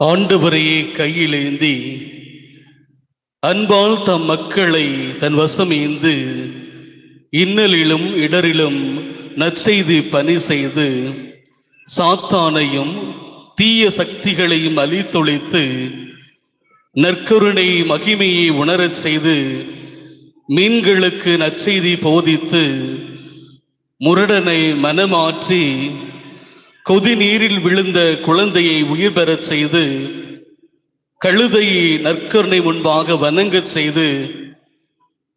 ஆண்டவரையே கையிலேந்தி அன்பால் தம் மக்களை தன் வசம் ஏந்து இன்னலிலும் இடரிலும் நற்செய்தி பணி செய்து சாத்தானையும் தீய சக்திகளையும் அழித்தொழித்து நற்கருணை மகிமையை உணரச் செய்து மீன்களுக்கு நற்செய்தி போதித்து முரடனை மனமாற்றி கொதி நீரில் விழுந்த குழந்தையை உயிர் பெறச் செய்து கழுதையை நற்கருணை முன்பாக வணங்கச் செய்து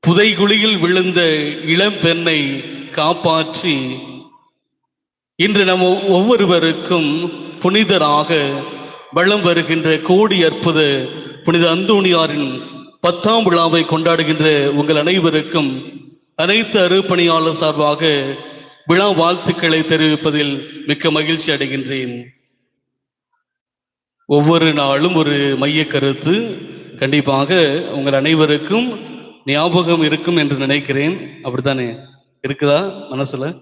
புதைகுழியில் விழுந்த இளம் பெண்ணை காப்பாற்றி இன்று நம் ஒவ்வொருவருக்கும் புனிதராக வளம் வருகின்ற கோடி அற்புத புனித அந்தோணியாரின் பத்தாம் விழாவை கொண்டாடுகின்ற உங்கள் அனைவருக்கும் அனைத்து அருப்பணியாளர் சார்பாக விழா வாழ்த்துக்களை தெரிவிப்பதில் மிக்க மகிழ்ச்சி அடைகின்றேன். ஒவ்வொரு நாளும் ஒரு மைய கருத்து. கண்டிப்பாக உங்கள் அனைவருக்கும் ஞாபகம் இருக்கும் என்று நினைக்கிறேன். அப்படித்தானே? இருக்குதா மனசுல?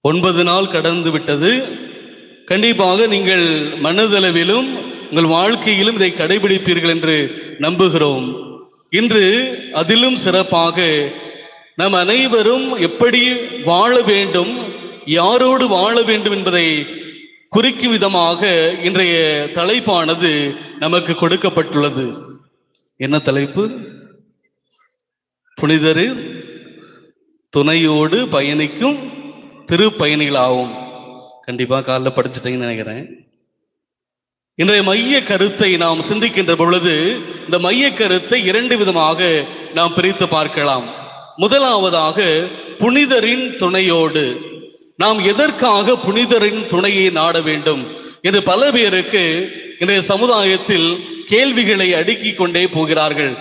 ஒன்பது நாள் கடந்து விட்டது. கண்டிப்பாக நீங்கள் மனதளவிலும் உங்கள் வாழ்க்கையிலும் இதை கடைபிடிப்பீர்கள் என்று நம்புகிறோம். இன்று அதிலும் சிறப்பாக நம் அனைவரும் எப்படி வாழ வேண்டும் யாரோடு வாழ வேண்டும் என்பதை குறிக்கும் விதமாக இன்றைய தலைப்பானது நமக்கு கொடுக்கப்பட்டுள்ளது. என்ன தலைப்பு? புனிதரு துணையோடு பயணிக்கும் திருப்பயணிகளாகும் கண்டிப்பா காலைல படிச்சுட்டீங்கன்னு நினைக்கிறேன். இன்றைய மைய கருத்தை நாம் சிந்திக்கின்ற பொழுது இந்த மைய கருத்தை இரண்டு விதமாக நாம் பிரித்து பார்க்கலாம். முதலாவதாக புனிதரின் துணையோடு. நாம் எதற்காக புனிதரின் துணையை நாட வேண்டும் என்று பல பேருக்கு இன்றைய சமுதாயத்தில் கேள்விகளை அடுக்கிக் கொண்டே போகிறார்கள்.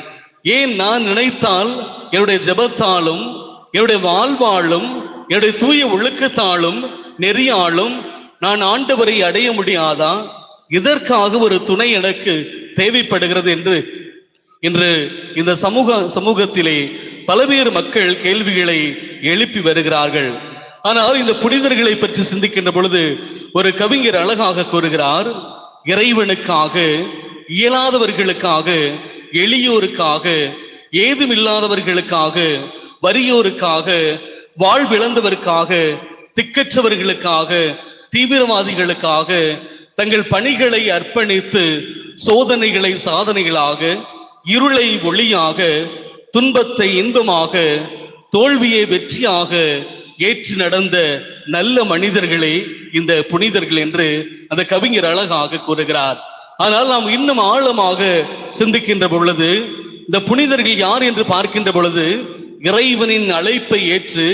ஏன் நான் நினைத்தால் என்னுடைய ஜெபத்தாலும் என்னுடைய வாழ்வாலும் என்னுடைய தூய ஒழுக்கத்தாலும் நெறியாலும் நான் ஆண்டவரை அடைய முடியாதா? இதற்காக ஒரு துணை எனக்கு தேவைப்படுகிறது என்று இன்று இந்த சமூக சமூகத்திலே பலவேறு மக்கள் கேள்விகளை எழுப்பி வருகிறார்கள். ஆனால் இந்த புனிதர்களை பற்றி சிந்திக்கின்ற பொழுது ஒரு கவிஞர் அழகாக கூறுகிறார் இறைவனுக்காக இயலாதவர்களுக்காக எளியோருக்காக ஏதுமில்லாதவர்களுக்காக வறியோருக்காக வாழ்விழந்தவருக்காக திக்கற்றவர்களுக்காக தீவிரவாதிகளுக்காக தங்கள் பணிகளை அர்ப்பணித்து சோதனைகளை சாதனைகளாக இருளை ஒளியாக துன்பத்தை இன்பமாக தோல்வியை வெற்றியாக ஏற்று நடந்த நல்ல மனிதர்களே இந்த புனிதர்கள் என்று அந்த கவிஞர் அழகாக கூறுகிறார். ஆனால் நாம் இன்னும் ஆழமாக சிந்திக்கின்ற பொழுது இந்த புனிதர்கள் யார் என்று பார்க்கின்ற பொழுது இறைவனின் அழைப்பை ஏற்று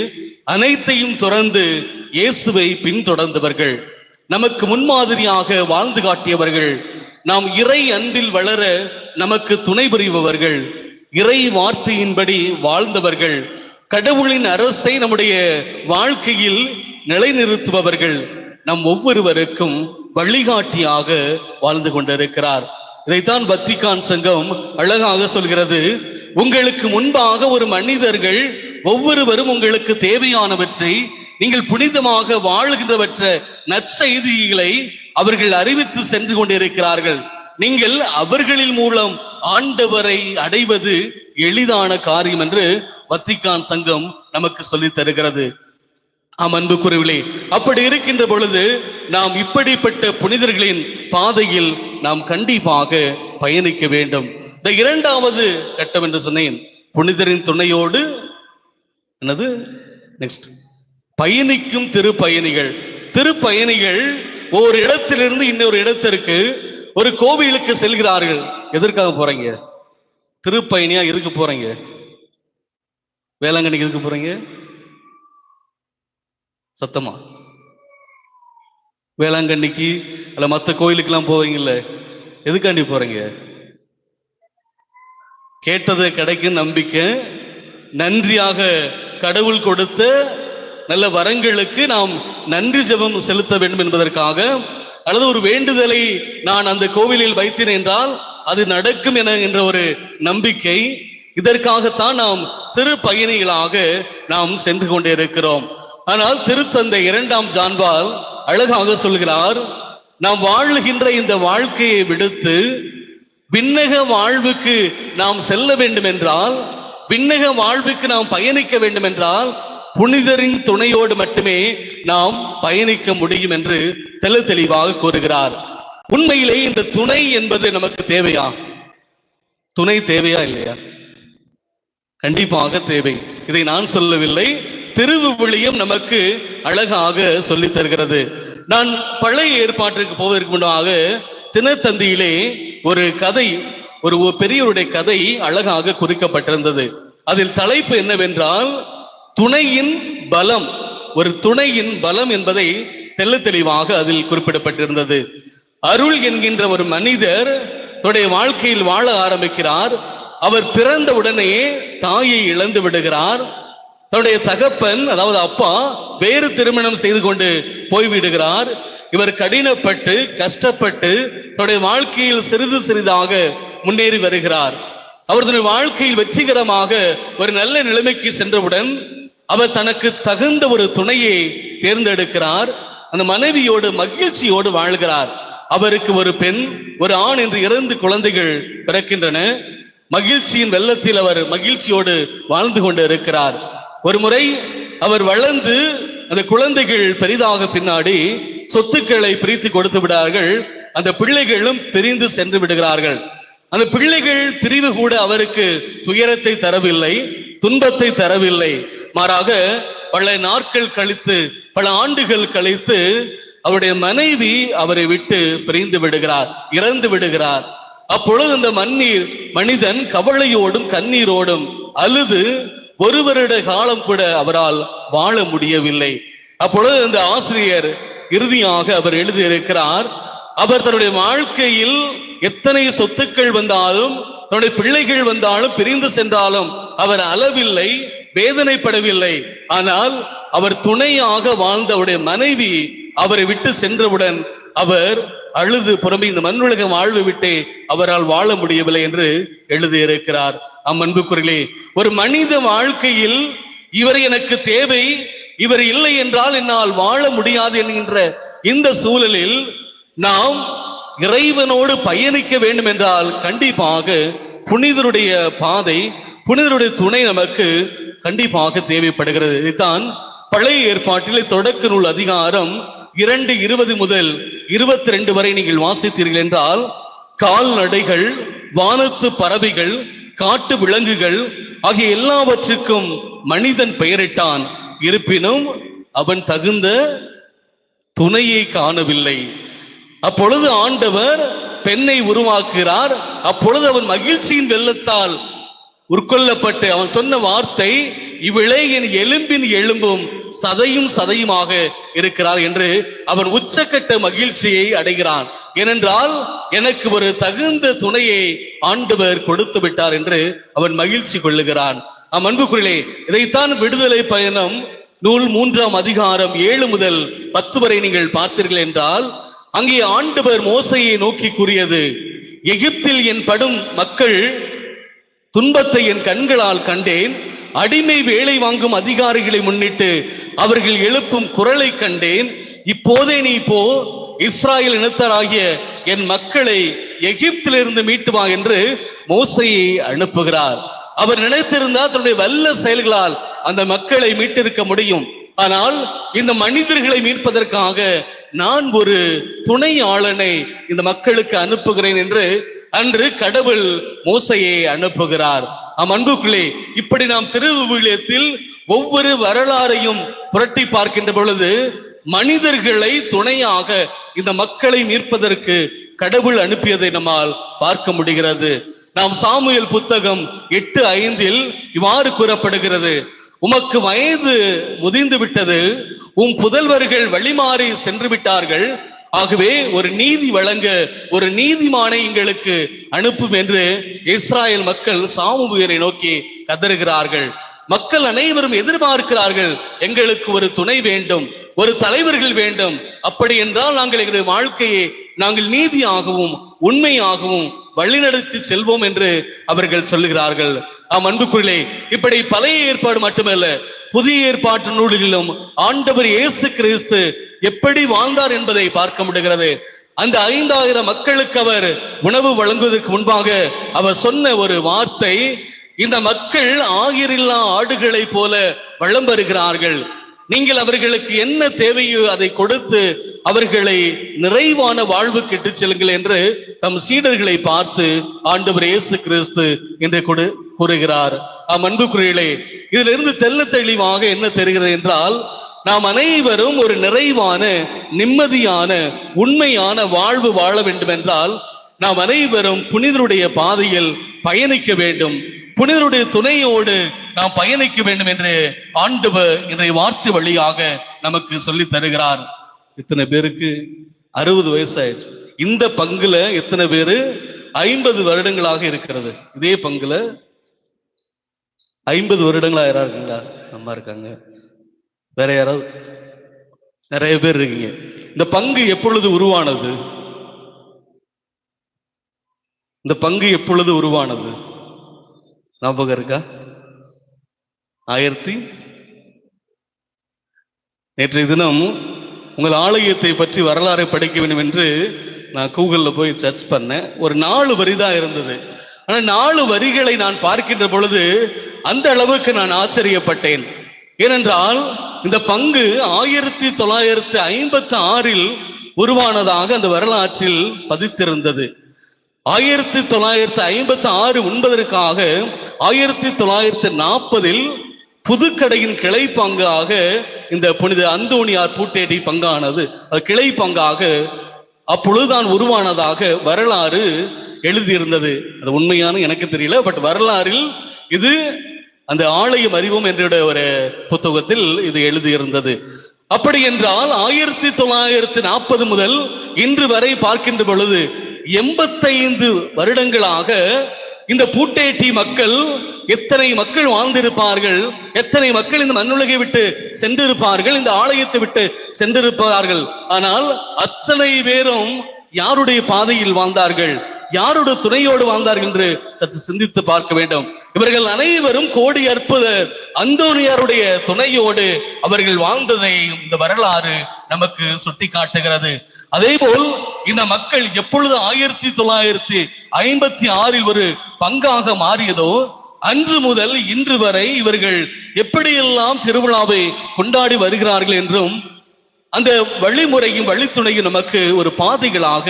அனைத்தையும் துறந்து இயேசுவை பின்தொடர்ந்தவர்கள் நமக்கு முன்மாதிரியாக வாழ்ந்து காட்டியவர்கள் நாம் இறை அன்பில் வளர நமக்கு துணை புரிபவர்கள் இறை வார்த்தையின்படி வாழ்ந்தவர்கள் கடவுளின் அரசை நம்முடைய வாழ்க்கையில் நிலைநிறுத்துபவர்கள் நம் ஒவ்வொருவருக்கும் வழிகாட்டியாக வாழ்ந்து கொண்டிருக்கிறார். இதைத்தான் பத்திகான் சங்கம் அழகாக சொல்கிறது உங்களுக்கு முன்பாக ஒரு மனிதர்கள் ஒவ்வொருவரும் உங்களுக்கு தேவையானவற்றை நீங்கள் புனிதமாக வாழ்கின்றவற்ற நற்செய்திகளை அவர்கள் அறிவித்து சென்று கொண்டிருக்கிறார்கள். நீங்கள் அவர்களின் மூலம் ஆண்டவரை அடைவது எளிதான காரியம் என்று வத்திகான் சங்கம் நமக்கு சொல்லி தருகிறது. ஆம் அன்புக்குரியவர்களே அப்படி இருக்கின்ற பொழுது நாம் இப்படிப்பட்ட புனிதர்களின் பாதையில் நாம் கண்டிப்பாக பயணிக்க வேண்டும். இந்த இரண்டாவது கட்டம் என்று சொன்னேன். புனிதரின் துணையோடு என்னது? நெக்ஸ்ட் பயணிக்கும் திருப்பயணிகள். திருப்பயணிகள் ஒரு இடத்திலிருந்து இன்னொரு இடத்திற்கு ஒரு கோவிலுக்கு செல்கிறார்கள். எதற்காக போறீங்க? திருப்பயணியா எதுக்கு போறீங்க? வேளாங்கண்ணிக்கு எதுக்கு போறீங்க? சத்தமா? வேளாங்கண்ணிக்கு அல்ல மற்ற கோயிலுக்கெல்லாம் போவீங்கல்ல. எதுக்காண்டி போறீங்க? கேட்டது கிடைக்கும் நம்பிக்கை. நன்றியாக கடவுள் கொடுத்த நல்ல வரங்களுக்கு நாம் நன்றி ஜெபம் செலுத்த வேண்டும் என்பதற்காக அல்லது ஒரு வேண்டுதலை நான் அந்த கோவிலில் வைத்தேன் என்றால் அது நடக்கும் என என்ற ஒரு நம்பிக்கை இதற்காகத்தான் நாம் திரு பயணிகளாக நாம் சென்று கொண்டே இருக்கிறோம். ஆனால் திருத்தந்தை இரண்டாம் ஜான்பால் அழகாக சொல்கிறார் நாம் வாழுகின்ற இந்த வாழ்க்கையை விடுத்து விண்ணக வாழ்வுக்கு நாம் செல்ல வேண்டும் என்றால் விண்ணக வாழ்வுக்கு நாம் பயணிக்க வேண்டும் என்றால் புனிதரின் துணையோடு மட்டுமே நாம் பயணிக்க முடியும் என்று தெளி தெளிவாக கூறுகிறார். உண்மையிலே இந்த துணை என்பது நமக்கு தேவையா? துணை தேவையா இல்லையா? கண்டிப்பாக தேவை. இதை நான் சொல்லவில்லை. திருவுவிளியம் நமக்கு அழகாக சொல்லித் தருகிறது. நான் பழைய ஏற்பாட்டிற்கு போவதற்கு முன்னதாக தினத்தந்தியிலே ஒரு கதை ஒரு பெரியவருடைய கதை அழகாக குறிக்கப்பட்டிருந்தது. அதில் தலைப்பு என்னவென்றால் துணையின் பலம் ஒரு துணையின் பலம் என்பதை தெல்ல தெளிவாக அதில் குறிப்பிடப்பட்டிருந்தது. அருள் என்கின்ற ஒரு மனிதர் தன்னுடைய வாழ்க்கையில் வாழ ஆரம்பிக்கிறார். அவர் பிறந்த உடனே தாயை இழந்து விடுகிறார். தன்னுடைய தகப்பன் அதாவது அப்பா வேறு திருமணம் செய்து கொண்டு போய்விடுகிறார். இவர் கடினப்பட்டு கஷ்டப்பட்டு தன்னுடைய வாழ்க்கையில் சிறிது சிறிதாக முன்னேறி வருகிறார். அவர் தன்னுடைய வாழ்க்கையில் வெற்றிகரமாக ஒரு நல்ல நிலைமைக்கு சென்றவுடன் அவர் தனக்கு தகுந்த ஒரு துணையை தேர்ந்தெடுக்கிறார். அந்த மனைவியோடு மகிழ்ச்சியோடு வாழ்கிறார். அவருக்கு ஒரு பெண் ஒரு ஆண் என்று இரண்டு குழந்தைகள் பிறக்கின்றன. மகிழ்ச்சியின் வெள்ளத்தில் அவர் மகிழ்ச்சியோடு வாழ்ந்து கொண்டு இருக்கிறார் ஒரு முறை அவர் வளர்ந்து அந்த குழந்தைகள் பெரிதாக பின்னாடி சொத்துக்களை பிரித்து கொடுத்து விடார்கள். அந்த பிள்ளைகளும் பிரிந்து சென்று விடுகிறார்கள். அந்த பிள்ளைகள் பிரிவு கூட அவருக்கு துயரத்தை தரவில்லை துன்பத்தை தரவில்லை. மாறாக பல நாட்கள் கழித்து பல ஆண்டுகள் கழித்து அவருடைய மனைவி அவரை விட்டு பிரிந்து விடுகிறார் இறந்து விடுகிறார். அப்பொழுது அந்த மண்ணீர் மனிதன் கவலையோடும் கண்ணீரோடும் அழுது ஒரு வருட காலம் கூட அவரால் வாழ முடியவில்லை. அப்பொழுது அந்த ஆசிரியர் இறுதியாக அவர் எழுதியிருக்கிறார் அவர் தன்னுடைய வாழ்க்கையில் எத்தனை சொத்துக்கள் வந்தாலும் தன்னுடைய பிள்ளைகள் வந்தாலும் பிரிந்து சென்றாலும் அவர் அளவில்லை. வேதனைப்படவில்லை. ஆனால் அவர் துணையாக வாழ்ந்த அவருடைய மனைவி அவரை விட்டு சென்றவுடன் அவர் அழுது புறம்பு இந்த மண்ணுலக வாழ்வு விட்டு அவரால் வாழ முடியவில்லை என்று எழுதியிருக்கிறார். அம்மன்புக்குறிலே ஒரு மனித வாழ்க்கையில் இவர் எனக்கு தேவை இவர் இல்லை என்றால் என்னால் வாழ முடியாது என்கின்ற இந்த சூழலில் நாம் இறைவனோடு பயணிக்க வேண்டும் என்றால் கண்டிப்பாக புனிதருடைய பாதை புனிதருடைய துணை நமக்கு கண்டிப்பாக தேவைப்படுகிறது. இதுதான் பழைய ஏற்பாட்டிலே தொடக்க நூல் அதிகாரம் இரண்டு இருபது முதல் இருபத்தி ரெண்டு வரை நீங்கள் வாசித்தீர்கள் என்றால் கால்நடைகள் வானத்து பறவைகள் காட்டு விலங்குகள் ஆகிய எல்லாவற்றுக்கும் மனிதன் பெயரிட்டான். இருப்பினும் அவன் தகுந்த துணையை காணவில்லை. அப்பொழுது ஆண்டவர் பெண்ணை உருவாக்குகிறார். அப்பொழுது அவன் மகிழ்ச்சியின் வெள்ளத்தால் உட்கொள்ளப்பட்டு அவன் சொன்ன வார்த்தை இவளே என் எலும்பின் எலும்பும் சதையும் சதையுமாக இருக்கிறார் என்று அவன் உச்சக்கட்ட மகிழ்ச்சியை அடைகிறான். ஏனென்றால் எனக்கு ஒரு தகுந்த துணையை ஆண்டவர் கொடுத்து விட்டார் என்று அவன் மகிழ்ச்சி கொள்ளுகிறான். ஆம் அன்புக்குறிலே இதைத்தான் விடுதலை பயணம் நூல் மூன்றாம் அதிகாரம் ஏழு முதல் பத்து வரை நீங்கள் பார்த்தீர்கள் என்றால் அங்கே ஆண்டவர் மோசையை நோக்கி கூறியது எகிப்தில் என் படும் மக்கள் துன்பத்தை என் கண்களால் கண்டேன். அடிமை வேலை வாங்கும் அதிகாரிகளை முன்னிட்டு அவர்கள் எழுப்பும் குரலை கண்டேன். இப்போதே நீ போ இஸ்ராயல் இனத்தராகிய என் மக்களை எகிப்திலிருந்து மீட்டு வா என்று மோசையை அனுப்புகிறார். அவர் நினைத்திருந்தால் தன்னுடைய வல்ல செயல்களால் அந்த மக்களை மீட்டிருக்க முடியும். ஆனால் இந்த மனிதர்களை மீட்பதற்காக நான் ஒரு துணை ஆளனை இந்த மக்களுக்கு அனுப்புகிறேன் என்று அன்று கடவுள் மோசையை அனுப்புகிறார். ஆம் அன்புக்குள்ளே இப்படி நாம் திருவிழியத்தில் ஒவ்வொரு வரலாறையும் புரட்டி பார்க்கின்ற பொழுது மனிதர்களை துணையாக இந்த மக்களை மீட்பதற்கு கடவுள் அனுப்பியதை நம்மால் பார்க்க முடிகிறது. நாம் சாமுவேல் புத்தகம் எட்டு ஐந்தில் இவ்வாறு கூறப்படுகிறது. உமக்கு வயது முதிந்து விட்டது உம் புதல்வர்கள் வழிமாறி சென்று விட்டார்கள் ஆகவே ஒரு நீதி வழங்க ஒரு நீதிமானை எங்களுக்கு அனுப்பும் என்று இஸ்ராயல் மக்கள் சாமுவேலை நோக்கி கதறுகிறார்கள். மக்கள் அனைவரும் எதிர்பார்க்கிறார்கள் எங்களுக்கு ஒரு துணை வேண்டும் ஒரு தலைவர்கள் வேண்டும். அப்படி என்றால் நாங்கள் எங்களுடைய வாழ்க்கையை நாங்கள் நீதியாகவும் உண்மையாகவும் வழிநடத்தி செல்வோம் என்று அவர்கள் சொல்லுகிறார்கள். ஆம் அன்புக்குள்ளே இப்படி பழைய ஏற்பாடு மட்டுமல்ல புதிய ஏற்பாட்டு நூல்களிலும் ஆண்டவர் இயேசு கிறிஸ்து எப்படி வாழ்ந்தார் என்பதை பார்க்க முடிகிறது. அந்த ஐந்தாயிரம் மக்களுக்கு அவர் உணவு வழங்குவதற்கு முன்பாக அவர் சொன்ன ஒரு வார்த்தை இந்த மக்கள் ஆகிரில்லா ஆடுகளை போல வளம் வருகிறார்கள். நீங்கள் அவர்களுக்கு என்ன தேவையோ அதை கொடுத்து அவர்களை நிறைவான வாழ்வு கெட்டு செல்லுங்கள் என்று தம் சீடர்களை பார்த்து ஆண்டவர் இயேசு கிறிஸ்து என்று கொடு கூறுகிறார். ஆம் அன்புக்குரியலே இதிலிருந்து தெள்ள தெளிவாக என்ன தெரிகிறது என்றால் நாம் அனைவரும் ஒரு நிறைவான நிம்மதியான உண்மையான வாழ்வு வாழ வேண்டும் என்றால் நாம் அனைவரும் புனிதருடைய பாதையில் பயணிக்க வேண்டும். புனிதருடைய துணையோடு நாம் பயணிக்க வேண்டும் என்று ஆண்டவர் இன்றைய வார்த்தை வழியாக நமக்கு சொல்லி தருகிறார். இத்தனை பேருக்கு அறுபது வயசாயிடுச்சு. இந்த பங்குல எத்தனை பேரு? ஐம்பது வருடங்களாக இருக்கிறது. இதே பங்குல ஐம்பது வருடங்களா யாரா இருக்குங்களா? அம்மா இருக்காங்க. வேற யாராவது? நிறைய பேர் இருக்கீங்க. இந்த பங்கு எப்பொழுது உருவானது? இந்த பங்கு எப்பொழுது உருவானது? ஞாபகம் இருக்கா? ஆயிரத்தி நேற்றைய தினம் உங்கள் ஆலயத்தை பற்றி வரலாறை படிக்க வேண்டும் என்று நான் கூகுளில் போய் சர்ச் பண்ணேன். ஒரு நாலு வரி தான் இருந்தது. ஆனால் நாலு வரிகளை நான் பார்க்கின்ற பொழுது அந்த அளவுக்கு நான் ஆச்சரியப்பட்டேன். ஏனென்றால் இந்த பங்கு ஆயிரத்தி தொள்ளாயிரத்தி ஐம்பத்தி ஆறில் உருவானதாக அந்த வரலாற்றில் பதித்திருந்தது. ஆயிரத்தி தொள்ளாயிரத்தி ஐம்பத்தி ஆறு உண்பதற்காக ஆயிரத்தி தொள்ளாயிரத்தி நாற்பதில் புதுக்கடையின் கிளை பங்காக இந்த புனித அந்தோணியார் பூட்டேடி பங்கானது. அது கிளை பங்காக அப்பொழுதுதான் உருவானதாக வரலாறு எழுதியிருந்தது. அது உண்மையான எனக்கு தெரியல பட் வரலாறில் இது அந்த ஆலயம் அறிவோம் என்ற ஒரு புத்தகத்தில் இது எழுதியிருந்தது. அப்படி என்றால் ஆயிரத்தி தொள்ளாயிரத்தி நாற்பது முதல் இன்று வரை பார்க்கின்ற பொழுது எண்பத்தைந்து வருடங்களாக இந்த பூட்டேட்டி மக்கள் எத்தனை மக்கள் வாழ்ந்திருப்பார்கள்? எத்தனை மக்கள் இந்த மண்ணுலகை விட்டு சென்றிருப்பார்கள்? இந்த ஆலயத்தை விட்டு சென்றிருப்பார்கள். ஆனால் அத்தனை பேரும் யாருடைய பாதையில் வாழ்ந்தார்கள்? யாரோட துணையோடு வாழ்ந்தார்கள் என்று சற்று சிந்தித்து பார்க்க வேண்டும். இவர்கள் அனைவரும் கோடி அற்புத அந்தோனியாருடைய துணையோடு அவர்கள் வாழ்ந்ததை இந்த வரலாறு நமக்கு சுட்டி காட்டுகிறது அதே போல் இந்த மக்கள் எப்பொழுது ஆயிரத்தி தொள்ளாயிரத்தி ஐம்பத்தி ஆறில் ஒரு பங்காக மாறியதோ அன்று முதல் இன்று வரை இவர்கள் எப்படியெல்லாம் திருவிழாவை கொண்டாடி வருகிறார்கள் என்றும் அந்த வழிமுறையும் வழித்துணையும் நமக்கு ஒரு பாதைகளாக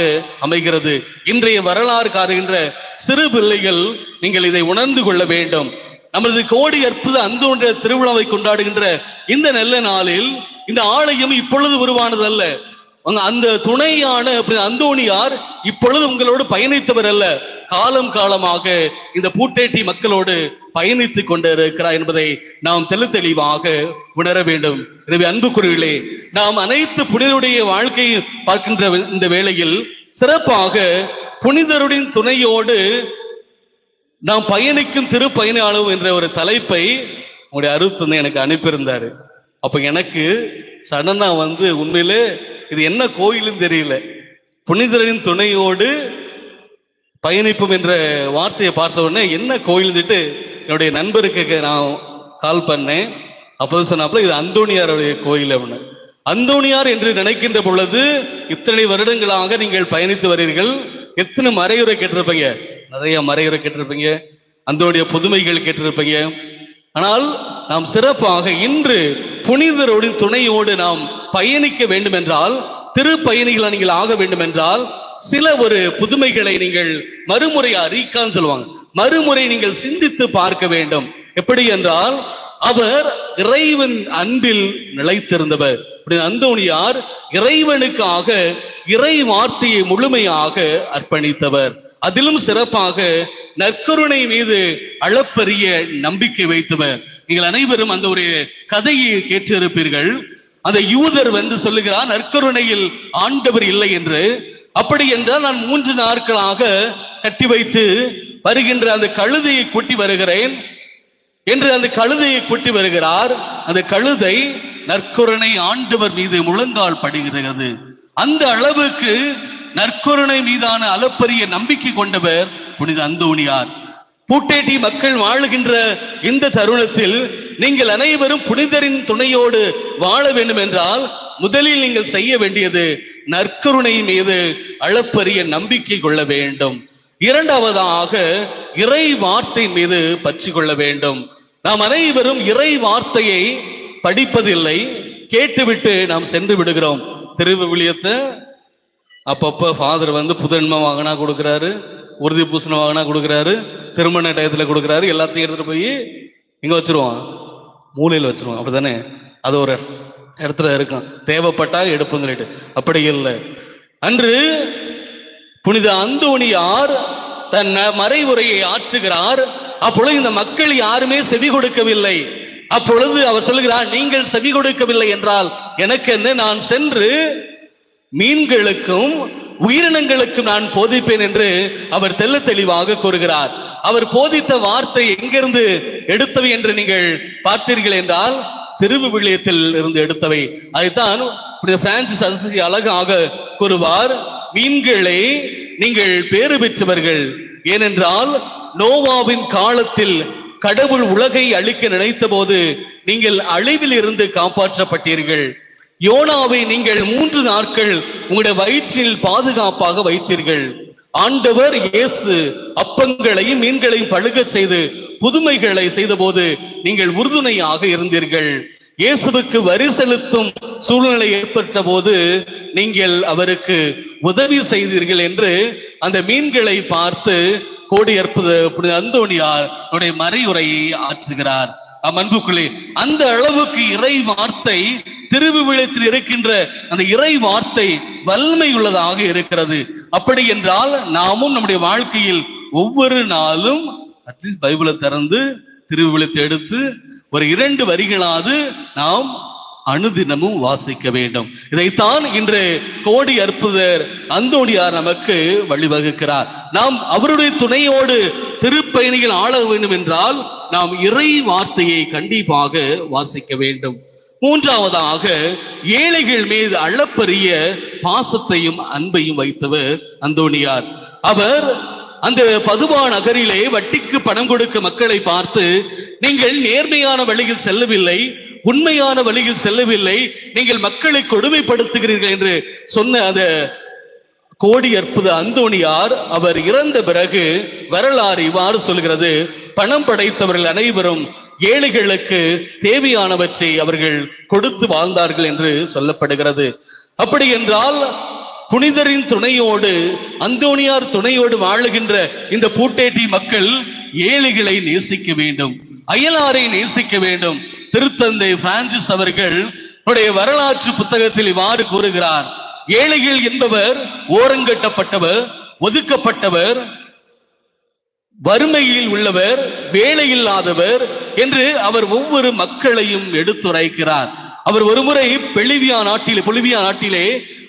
அமைகிறது. இன்றைய வரலாறு காருகின்ற சிறு பிள்ளைகள் நீங்கள் இதை உணர்ந்து கொள்ள வேண்டும். நமது கோடி அற்புத அந்தோன்ற திருவிழாவை கொண்டாடுகின்ற இந்த நல்ல நாளில் இந்த ஆலயம் இப்பொழுது உருவானதல்ல. அந்த துணையான அப்படி அந்தோணியார் இப்பொழுது உங்களோடு பயணித்தவர் அல்ல. காலம் காலமாக இந்த பூட்டேட்டி மக்களோடு பயணித்துக் கொண்டிருக்கிறார் என்பதை நாம் தெளி தெளிவாக உணர வேண்டும். எனவே அன்புக்குறிகளே நாம் அனைத்து புனிதருடைய வாழ்க்கையை பார்க்கின்ற இந்த வேளையில் சிறப்பாக புனிதருடைய துணையோடு நாம் பயணிக்கும் திருப்பயணாளம் என்ற ஒரு தலைப்பை உங்களுடைய அருத்தந்தை எனக்கு அனுப்பியிருந்தாரு. அப்ப எனக்கு சடனா வந்து உண்மையிலே இது என்ன கோயிலுன்னு தெரியல. புனிதரின் துணையோடு பயணிப்போம் என்ற வார்த்தையை பார்த்த உடனே என்ன கோயில்னுட்டு என்னுடைய நண்பருக்கு நான் கால் பண்ணேன். அப்போது சொன்னாப்புல இது அந்தோணியாருடைய கோயில் அப்படின்னு. அந்தோணியார் என்று நினைக்கின்ற பொழுது இத்தனை வருடங்களாக நீங்கள் பயணித்து வருகிறீர்கள் எத்தனை மறையுறை கேட்டிருப்பீங்க? நிறைய மறையுறை கேட்டிருப்பீங்க. அந்தோடைய புதுமைகள் கேட்டிருப்பீங்க. ஆனால் நாம் சிறப்பாக இன்று புனிதரோடு துணையோடு நாம் பயணிக்க வேண்டும் என்றால் திருப்பயணிகள் நீங்கள் ஆக வேண்டும் என்றால் சில ஒரு புதுமைகளை நீங்கள் மறுமுறை அறிக்கான்னு சொல்லுவாங்க. மறுமுறை நீங்கள் சிந்தித்து பார்க்க வேண்டும். எப்படி என்றால் அவர் இறைவன் அன்பில் நிலைத்திருந்தவர். அப்படி அந்தோணியார் இறைவனுக்காக இறை வார்த்தையை முழுமையாக அர்ப்பணித்தவர். அதிலும் சிறப்பாக நற்கருணை மீது அளப்பரிய நம்பிக்கை வைத்தவர். நீங்கள் அனைவரும் அந்த ஒரு கதையை கேட்டிருப்பீர்கள். அந்த யூதர் வந்து சொல்லுகிறார் நற்கருணையில் ஆண்டவர் இல்லை என்று. அப்படி என்றால் நான் மூன்று நாட்களாக கட்டி வைத்து வருகின்ற அந்த கழுதையை கூட்டி வருகிறேன் என்று அந்த கழுதையை கூட்டி வருகிறார். அந்த கழுதை நற்கருணை ஆண்டவர் மீது முழங்கால் படுகிறது. அந்த அளவுக்கு நற்கருணை மீதான அளப்பரிய நம்பிக்கை கொண்டவர் புனித அந்தோணியார். பூட்டேட்டி மக்கள் வாழுகின்ற இந்த தருணத்தில் நீங்கள் அனைவரும் புனிதரின் துணையோடு வாழ வேண்டும் என்றால் முதலில் நீங்கள் செய்ய வேண்டியது நற்கருணை மீது அளப்பரிய நம்பிக்கை கொள்ள வேண்டும். இரண்டாவதாக இறை வார்த்தை மீது பற்றி கொள்ள வேண்டும். நாம் அனைவரும் இறை வார்த்தையை படிப்பதில்லை கேட்டுவிட்டு நாம் சென்று விடுகிறோம். திருவிவிலியத்தை அப்பப்ப ஃபாதர் வந்து புதன்மை வாங்கினா கொடுக்குறாரு உறுதி பூசணம் வாங்கினா கொடுக்குறாரு திருமண டயத்தில் கொடுக்குறாரு எல்லாத்தையும் எடுத்துகிட்டு போய் எங்க வச்சிருவான். வச்சுருவான் அப்படி தானே அது ஒரு இடத்துல இருக்கும். தேவைப்பட்டா எடுப்புன்னு சொல்லிட்டு. அப்படி இல்லை. அன்று புனித அந்தோணியார் தன் மறைவுரையை ஆற்றுகிறார். அப்பொழுது இந்த மக்கள் யாருமே செவி கொடுக்கவில்லை. அப்பொழுது அவர் சொல்லுகிறார் நீங்கள் செவி கொடுக்கவில்லை என்றால் எனக்கு என்ன? நான் சென்று மீன்களுக்கும் உயிரினங்களுக்கும் நான் போதிப்பேன் என்று அவர் தெள்ள தெளிவாக கூறுகிறார். அவர் போதித்த வார்த்தை எங்கிருந்து எடுத்தவை என்று நீங்கள் பார்த்தீர்கள் என்றால் திருவிவிலியத்தில் இருந்து எடுத்தவை. அதைத்தான் பிரான்சிஸ் அசிசி அழகாக கூறுவார் மீன்களை நீங்கள் பேறு பெற்றவர்கள். ஏனென்றால் நோவாவின் காலத்தில் கடவுள் உலகை அழிக்க நினைத்த போது நீங்கள் அழிவில் இருந்து காப்பாற்றப்பட்டீர்கள். யோனாவை நீங்கள் மூன்று நாட்கள் உங்களுடைய வயிற்றில் பாதுகாப்பாக வைத்தீர்கள். ஆண்டவர் இயேசு அப்பங்களையும் மீன்களையும் பழுகச் செய்து புதுமைகளை செய்தபோது நீங்கள் உறுதுணையாக இருந்தீர்கள். இயேசுவுக்கு வரி செலுத்தும் சூழ்நிலை ஏற்பட்ட போது நீங்கள் அவருக்கு உதவி செய்தீர்கள் என்று அந்த மீன்களை பார்த்து கோடி ஏற்பது அந்தோணியார் மறையுரையை ஆற்றுகிறார். அம்மன்புக்குள்ளே அந்த அளவுக்கு இறை வார்த்தை திருவிவிழத்தில் இருக்கின்ற அந்த இறை வார்த்தை வல்மை உள்ளதாக இருக்கிறது. அப்படி என்றால் நாமும் நம்முடைய வாழ்க்கையில் ஒவ்வொரு நாளும் அட்லீஸ்ட் பைபிளை திறந்து திருவிழத்தை எடுத்து ஒரு இரண்டு வரிகளாவது நாம் அனுதினமும் வாசிக்க வேண்டும். இதைத்தான் இன்று கோடி அற்புதர் அந்தோணியார் நமக்கு வழிவகுக்கிறார். நாம் அவருடைய துணையோடு திருப்பயணிகள் ஆள வேண்டும் என்றால் நாம் இறை வார்த்தையை கண்டிப்பாக வாசிக்க வேண்டும். மூன்றாவதாக ஏழைகள் மீது அளப்பரிய பாசத்தையும் அன்பையும் வைத்தவர் அந்தோணியார். அவர் அந்த பதுவா நகரிலே வட்டிக்கு பணம் கொடுக்க மக்களை பார்த்து நீங்கள் நேர்மையான வழியில் செல்லவில்லை உண்மையான வழியில் செல்லவில்லை நீங்கள் மக்களை கொடுமைப்படுத்துகிறீர்கள் என்று சொன்ன அந்த கோடி அற்புத அந்தோணியார் அவர் இறந்த பிறகு வரலாறு இவ்வாறு சொல்கிறது பணம் படைத்தவர்கள் அனைவரும் ஏழைகளுக்கு தேவையானவற்றை அவர்கள் கொடுத்து வாழ்ந்தார்கள் என்று சொல்லப்படுகிறது. அப்படி என்றால் புனிதரின் துணையோடு அந்தோனியார் துணையோடு வாழுகின்ற இந்த பூட்டேட்டி மக்கள் ஏழைகளை நேசிக்க வேண்டும். அயலாரை நேசிக்க வேண்டும். திருத்தந்தை பிரான்சிஸ் அவர்கள் வரலாற்று புத்தகத்தில் இவ்வாறு கூறுகிறார். ஏழைகள் என்பவர் ஓரங்கட்டப்பட்டவர் ஒதுக்கப்பட்டவர் வறுமையில் உள்ளவர் வேலை இல்லாதவர் என்று அவர் ஒவ்வொரு மக்களையும் எடுத்துரைக்கிறார். அவர் ஒருமுறை பெலிவியா நாட்டிலே பொலிவியா நாட்டிலே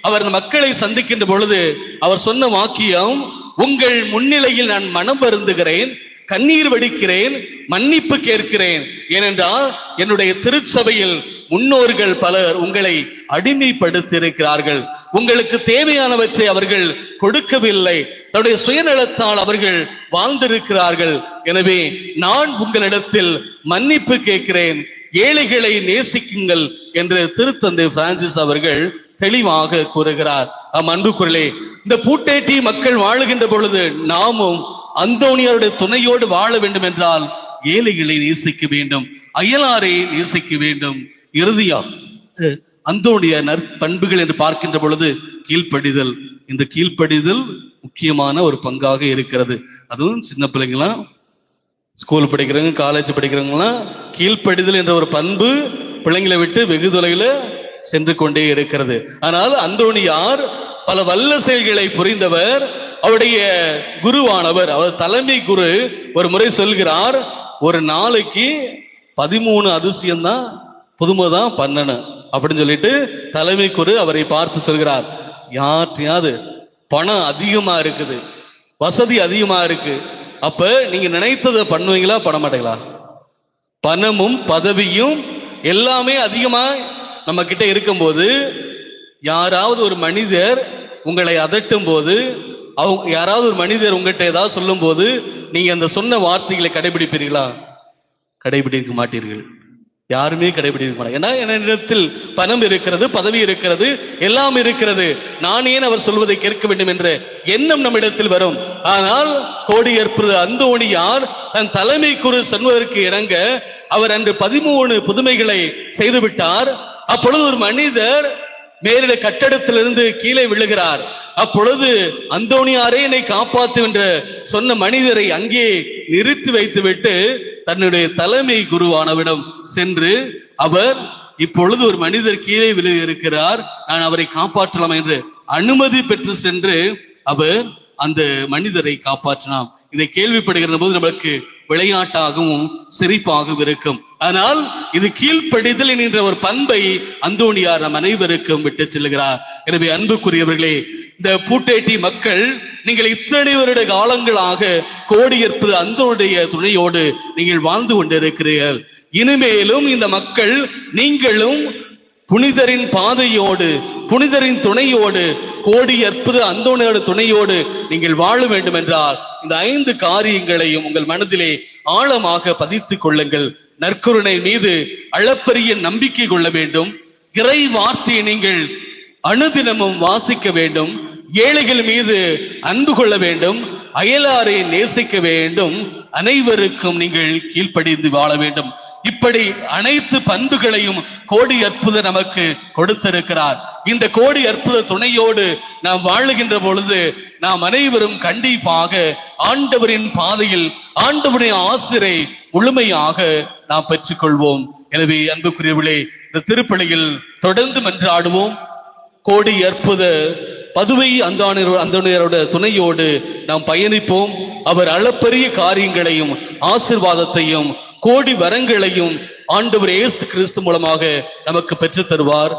அவர் அந்த மக்களை சந்திக்கின்ற பொழுது அவர் சொன்ன வாக்கியம் உங்கள் முன்னிலையில் நான் மனம் வருந்துகிறேன் கண்ணீர் வடிக்கிறேன் மன்னிப்பு கேட்கிறேன். ஏனென்றால் என்னுடைய திருச்சபையில் முன்னோர்கள் பலர் உங்களை அடிமைப்படுத்தியிருக்கிறார்கள். உங்களுக்கு தேவையானவற்றை அவர்கள் கொடுக்கவில்லை. தன்னுடைய சுயநலத்தால் அவர்கள் வாழ்ந்திருக்கிறார்கள். எனவே நான் உங்களிடத்தில் மன்னிப்பு கேட்கிறேன். ஏழைகளை நேசிக்குங்கள் என்று திருத்தந்தை பிரான்சிஸ் அவர்கள் தெளிவாக கூறுகிறார். ஆம் அன்புக்குரலே இந்த பூட்டேட்டி மக்கள் வாழுகின்ற பொழுது நாமும் அந்தோணியாருடைய துணையோடு வாழ வேண்டும் என்றால் ஏழைகளை நேசிக்க வேண்டும் அயலாரை நேசிக்க வேண்டும். இறுதியாக அந்தோணிய நற்பண்புகள் என்று பார்க்கின்ற பொழுது கீழ்ப்படிதல். இந்த கீழ்ப்படிதல் முக்கியமான ஒரு பங்காக இருக்கிறது. அதுவும் சின்ன பிள்ளைங்களாம் ஸ்கூல் படிக்கிறவங்க காலேஜ் படிக்கிறவங்களாம் கீழ்ப்படிதல் என்ற ஒரு பண்பு பிள்ளைங்களை விட்டு வெகு தொலைவில் சென்று கொண்டே இருக்கிறது. ஆனால் அந்தோணியார் பல வல்ல செயல்களை புரிந்தவர் அவருடைய குருவானவர் அவர் தலைமை குரு ஒரு முறை சொல்கிறார் ஒரு நாளைக்கு பதிமூணு அதிசயம் தான் புதுமை தான் பண்ணணும் அப்படின்னு சொல்லிட்டு தலைமை குரு அவரை பார்த்து சொல்கிறார். யார்ட்டையாவது பணம் அதிகமா இருக்குது. வசதி அதிகமா இருக்கு. அப்ப நீங்க நினைத்ததை பண்ணுவீங்களா பண்ண மாட்டீங்களா பணமும் பதவியும் எல்லாமே அதிகமா நம்ம கிட்ட இருக்கும்போது யாராவது ஒரு மனிதர் உங்களை அதட்டும் போது அவங்க யாராவது ஒரு மனிதர் உங்ககிட்ட ஏதாவது சொல்லும் போது நீங்க அந்த சொன்ன வார்த்தைகளை கடைபிடிப்பீர்களா? கடைபிடிக்க மாட்டீர்கள். யாருமே கடைபிடிக்க மாட்டாங்க. ஏன்னா என்னிடத்தில் பணம் இருக்கிறது பதவி இருக்கிறது எல்லாம் இருக்கிறது. நான் ஏன் அவர் சொல்வதை கேட்க வேண்டும் என்ற எண்ணம் நம்மிடத்தில் வரும். ஆனால் கோடியற்பு அந்தோணியார் தன் தலைமை குரு சொல்வதற்கு இறங்க அவர் அன்று பதிமூணு புதுமைகளை செய்துவிட்டார். அப்பொழுது ஒரு மனிதர் மேலிட கட்டடத்திலிருந்து கீழே விழுகிறார். அப்பொழுது அந்தோணியாரே என்னை காப்பாத்து என்று சொன்ன மனிதரை அங்கே நிறுத்தி வைத்துவிட்டு தன்னுடைய தலைமை குருவானவிடம் சென்று அவர் இப்பொழுது ஒரு மனிதர் கீழே விழு இருக்கிறார் நான் அவரை காப்பாற்றலாம் என்று அனுமதி பெற்று சென்று அவர் அந்த மனிதரை காப்பாற்றலாம் இதை கேள்விப்படுகிற போது நமக்கு விளையாட்டாகவும் சிரிப்பாகவும் இருக்கும் ஆனால் இது கீழ்ப்படிதல் என்கின்ற ஒரு பண்பை அந்தோணியார் நம் அனைவருக்கும் விட்டு செல்கிறார் எனவே அன்புக்குரியவர்களே இந்த பூட்டேட்டி மக்கள் நீங்கள் இத்தனை வருட காலங்களாக கோடியற்பு அந்தோடைய துணையோடு நீங்கள் வாழ்ந்து கொண்டிருக்கிறீர்கள். இனிமேலும் இந்த மக்கள் நீங்களும் புனிதரின் பாதையோடு புனிதரின் துணையோடு கோடி அற்புத அந்தோனியோட துணையோடு நீங்கள் வாழ வேண்டும் என்றால் இந்த ஐந்து காரியங்களையும் உங்கள் மனதிலே ஆழமாக பதித்துக் கொள்ளுங்கள். நற்கருணை மீது அளப்பரிய நம்பிக்கை கொள்ள வேண்டும். இறை வார்த்தையை நீங்கள் அனுதினமும் வாசிக்க வேண்டும். ஏழைகள் மீது அன்பு கொள்ள வேண்டும். அயலாரை நேசிக்க வேண்டும். அனைவருக்கும் நீங்கள் கீழ்ப்படிந்து வாழ வேண்டும். இப்படி அனைத்து பண்புகளையும் கோடி அற்புத நமக்கு கொடுத்திருக்கிறார். இந்த கோடி அற்புத துணையோடு நாம் வாழுகின்ற பொழுது நாம் அனைவரும் கண்டிப்பாக ஆண்டவரின் பாதையில் ஆண்டவரின் ஆசிரை முழுமையாக நாம் பெற்றுக்கொள்வோம். எனவே அன்புக்குரியவர்களே இந்த திருப்பலியில் தொடர்ந்து மன்றாடுவோம். கோடி அற்புத பதுவை அந்தாணியர் அந்தோணியரோட துணையோடு நாம் பயணிப்போம். அவர் அளப்பரிய காரியங்களையும் ஆசிர்வாதத்தையும் கோடி வரங்களையும் ஆண்டவர் இயேசு கிறிஸ்து மூலமாக நமக்கு பெற்று தருவார்.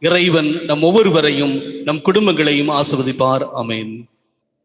இறைவன் நம் ஒவ்வொருவரையும் நம் குடும்பங்களையும் ஆசிர்வதிப்பார். அமேன்